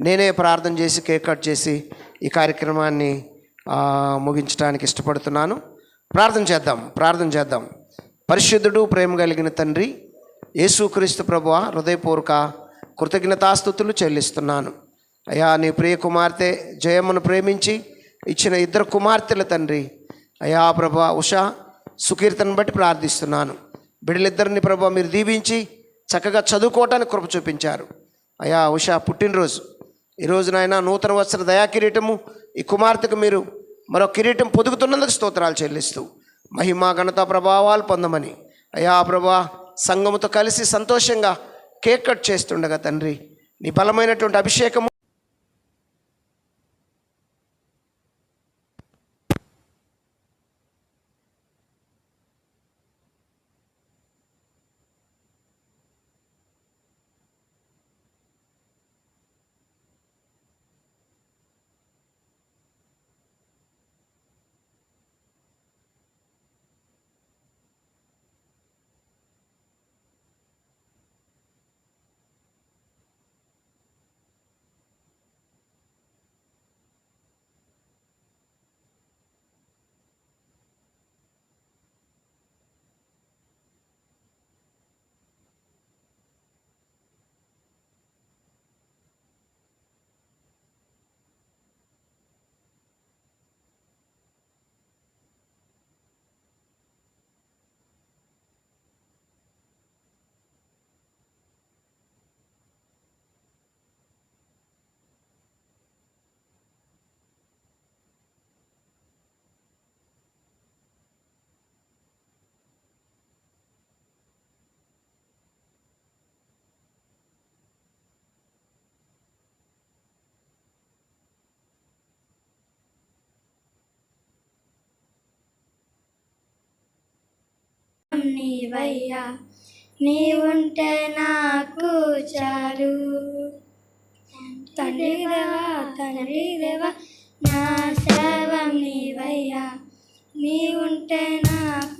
నేనే ప్రార్థన చేసి కేక్ కట్ చేసి ఈ కార్యక్రమాన్ని ముగించడానికి ఇష్టపడుతున్నాను. ప్రార్థన చేద్దాం ప్రార్థన చేద్దాం. పరిశుద్ధుడు ప్రేమ కలిగిన తండ్రి యేసుక్రీస్తు ప్రభువ హృదయపూర్వక కృతజ్ఞతాస్థుతులు చెల్లిస్తున్నాను. అయ్యా నీ ప్రియ కుమార్తె జయమ్మను ప్రేమించి ఇచ్చిన ఇద్దరు కుమార్తెల తండ్రి అయ్యా ప్రభా ఉషా సుకీర్తను బట్టి ప్రార్థిస్తున్నాను. బిడ్డలిద్దరిని ప్రభా మీరు దీవించి చక్కగా చదువుకోవటానికి కృప చూపించారు. అయ్యా ఉషా పుట్టినరోజు. ఈ రోజునైనా నూతన వస్త్ర దయా కిరీటము ఈ కుమార్తెకు మీరు మరో కిరీటం పొదుగుతున్నందుకు స్తోత్రాలు చెల్లిస్తూ మహిమా ఘనత ప్రభావాలు పొందమని. అయ్యా ప్రభా సంఘముతో కలిసి సంతోషంగా కేక్ కట్ చేస్తుండగా తండ్రి నీ బలమైనటువంటి అభిషేకము నీవయ్యా నీవుంటే నాకు చాలు. తండ్రి దేవా తండ్రి దేవా నా శవం నీవయ్యా నీవుంటే నాకు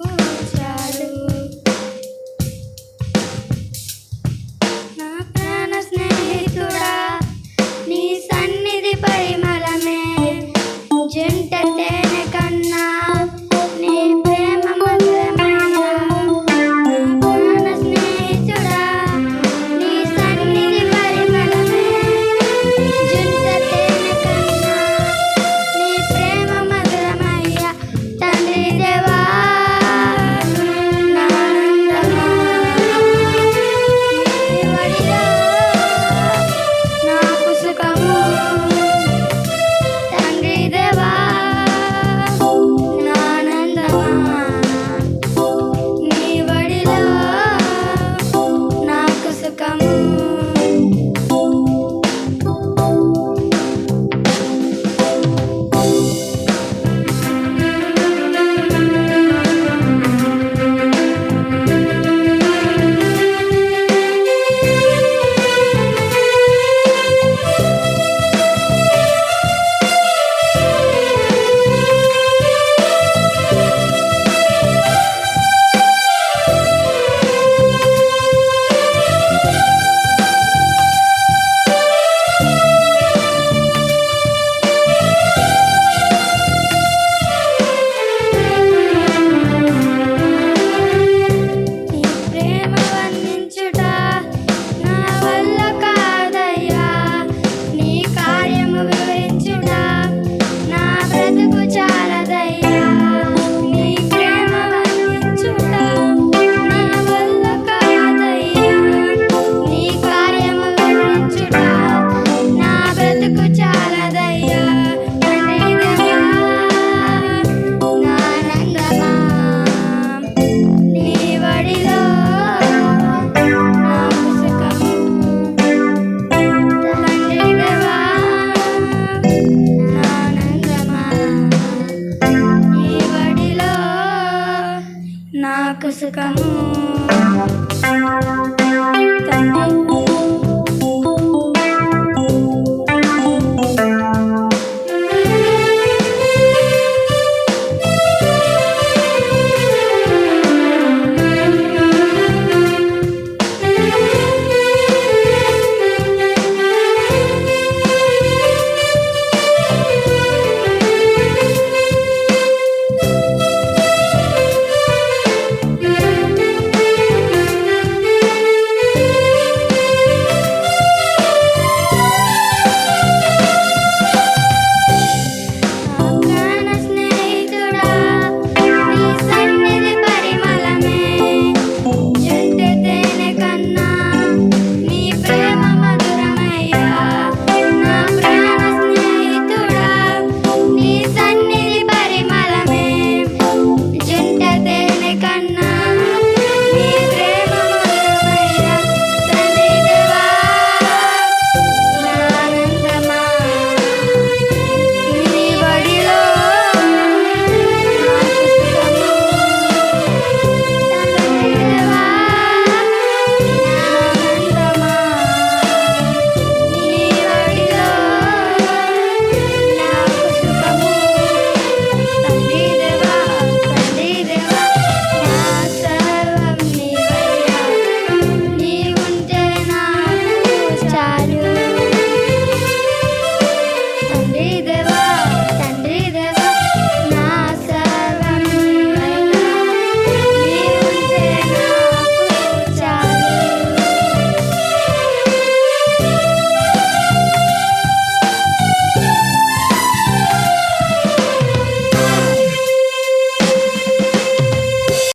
कसं का